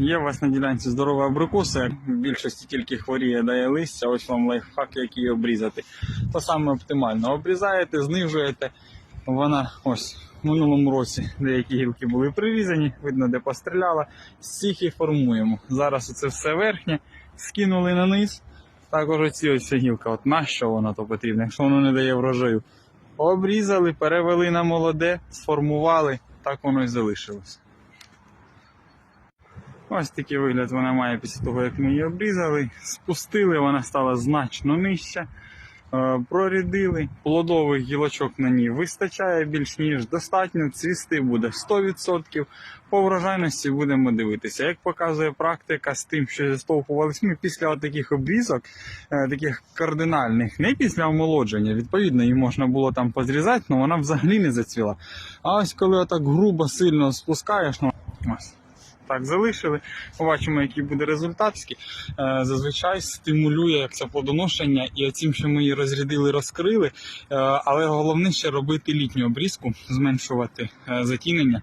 Є у вас на ділянці здорова абрикоса, в більшості тільки хворіє дає листя, ось вам лайфхак, як її обрізати. То саме оптимально. Обрізаєте, знижуєте. Вона ось в минулому році деякі гілки були прирізані, видно, де постріляла. З цих і формуємо. Зараз це все верхнє, скинули на низ. Також оці ось ця гілка, от нащо вона то потрібна, якщо воно не дає врожаю. Обрізали, перевели на молоде, сформували, так воно і залишилось. Ось такий вигляд вона має після того, як ми її обрізали. Спустили, вона стала значно нижча. Е, Прорядили, плодових гілочок на ній вистачає більш ніж достатньо. Цвісти буде 100%. По врожайності будемо дивитися. Як показує практика з тим, що зістовхувалися ми після таких обрізок, е, таких кардинальних, не після омолодження. Відповідно, її можна було там позрізати, але вона взагалі не зацвіла. А ось коли отак грубо сильно спускаєш, ну ось. Так, залишили. Побачимо, який буде результат. Е, Зазвичай стимулює як це плодоношення, і оцім, що ми її розрядили, розкрили. Е, Але головне ще робити літню обрізку, зменшувати е, затінення.